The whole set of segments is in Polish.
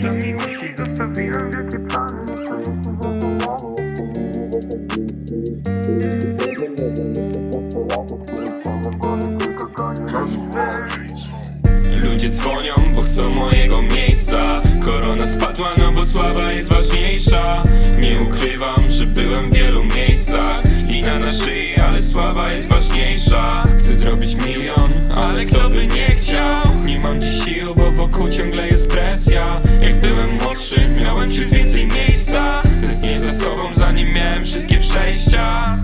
Kilka miłości zostawiłem wielkie plany Ludzie dzwonią, bo chcą mojego miejsca. Korona spadła, no bo sława jest ważniejsza. Nie ukrywam, że byłem w wielu miejscach. Lina na szyi, ale sława jest ważniejsza. Chcę zrobić milion, ale kto by nie chciał? Nie mam dziś sił, bo wokół ciągle przejścia.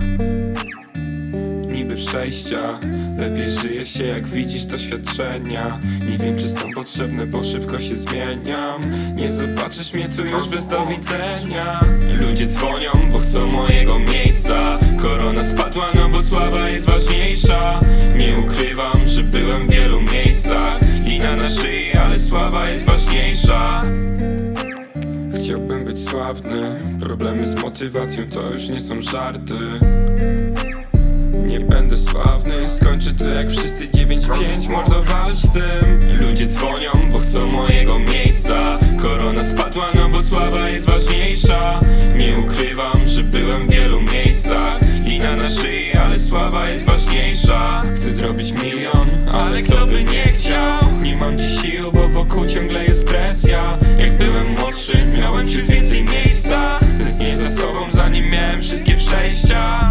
Niby przejścia. Lepiej żyje się jak widzisz doświadczenia. Nie wiem czy są potrzebne, bo szybko się zmieniam. Nie zobaczysz mnie tu już bez do widzenia. Ludzie dzwonią, bo chcą mojego miejsca. Korona spadła, no bo sława jest ważniejsza. Nie ukrywam, że byłem w wielu miejscach. Lina na szyi, ale sława jest ważniejsza być sławny. Problemy z motywacją to już nie są żarty. Nie będę sławny, skończę to jak wszyscy 9-5 Mordo walcz z tym. Ludzie dzwonią, bo chcą mojego miejsca. Korona spadła, no bo sława jest ważniejsza. Nie ukrywam, że byłem w wielu miejscach Lina na szyi, ale sława jest ważniejsza. Chcę zrobić milion, ale kto by nie chciał? Nie mam dziś sił, bo wokół ciągle face, you